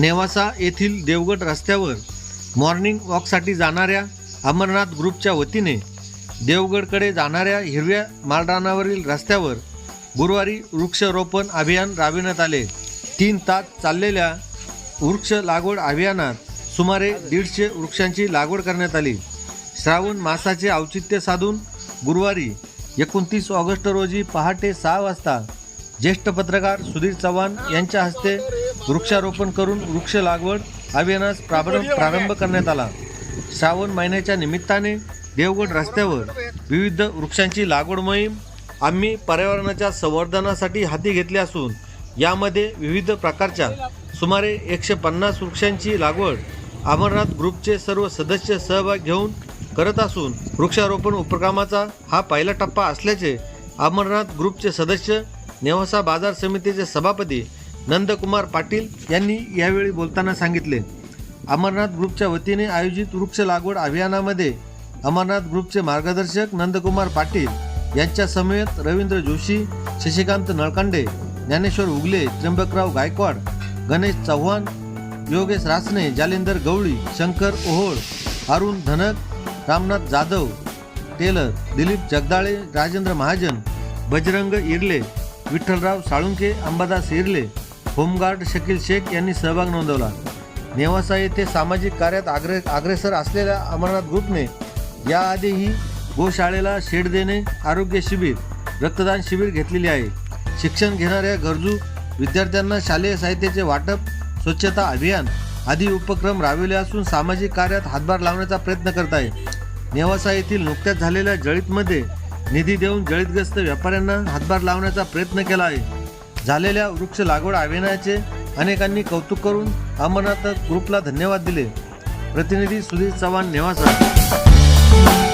नेवासा येथील देवगड रस्त्यावर मॉर्निंग वॉकसाठी जाणाऱ्या अमरनाथ ग्रुपच्या वतीने देवगडकडे जाणाऱ्या हिरव्या मालरानावरील रस्त्यावर गुरुवारी वृक्षरोपण अभियान राबविण्यात आले. तीन तास चाललेल्या वृक्ष लागवड अभियानात सुमारे दीडशे वृक्षांची लागवड करण्यात आली. श्रावण मासाचे औचित्य साधून गुरुवारी एकोणतीस ऑगस्ट रोजी पहाटे सहा वाजता ज्येष्ठ पत्रकार सुधीर चव्हाण यांच्या हस्ते वृक्षारोपण करून वृक्ष लागवड अभियानास प्रारंभ प्रारंभ करण्यात आला. श्रावण महिन्याच्या निमित्ताने देवगड रस्त्यावर विविध वृक्षांची लागवड मोहीम आम्ही पर्यावरणाच्या संवर्धनासाठी हाती घेतली असून यामध्ये विविध प्रकारच्या सुमारे एकशे पन्नास वृक्षांची लागवड अमरनाथ ग्रुपचे सर्व सदस्य सहभाग घेऊन करत असून वृक्षारोपण उपक्रमाचा हा पहिला टप्पा असल्याचे अमरनाथ ग्रुपचे सदस्य नेवासा बाजार समितीचे सभापती नंदकुमार पाटील यांनी यावेळी बोलताना सांगितले अमरनाथ ग्रुपच्या वतीने आयोजित वृक्ष लागवड अभियानामध्ये अमरनाथ ग्रुपचे मार्गदर्शक नंदकुमार पाटील यांच्या समेत रवींद्र जोशी शशिकांत नळकांडे ज्ञानेश्वर उगले त्र्यंबकराव गायकवाड गणेश चव्हाण योगेश रासने जालिंदर गवळी Shankar Ohol Arun Dhanak Ramnath Jadhav tailor Dilip Jagdale Rajendra Mahajan Bajrang Irle Vitthalrao Salunke Ambadas Irle home guard Shakeel Shaikh यांनी सहभाग नोंदवला. नेवासा येथे सामाजिक कार्यात आग्रे अग्रेसर असलेल्या अमरनाथ ग्रुपने याआधीही गोशाळेला शेड देणे आरोग्य शिबिर रक्तदान शिबिर घेतलेले आहे. शिक्षण घेणाऱ्या गरजू विद्यार्थ्यांना शालेय साहित्याचे वाटप स्वच्छता अभियान आदी उपक्रम राबविले असून सामाजिक कार्यात हातभार लावण्याचा प्रयत्न करत आहे. नेवासा येथील नुकत्याच झालेल्या जळीतमध्ये निधी देऊन जळीतग्रस्त व्यापाऱ्यांना हातभार लावण्याचा प्रयत्न केला आहे. झालेल्या वृक्ष लागवड अभियानाचे अनेकांनी कौतुक करून अमरनाथ ग्रुपला धन्यवाद दिले. प्रतिनिधी सुधीर चव्हाण नेवासा.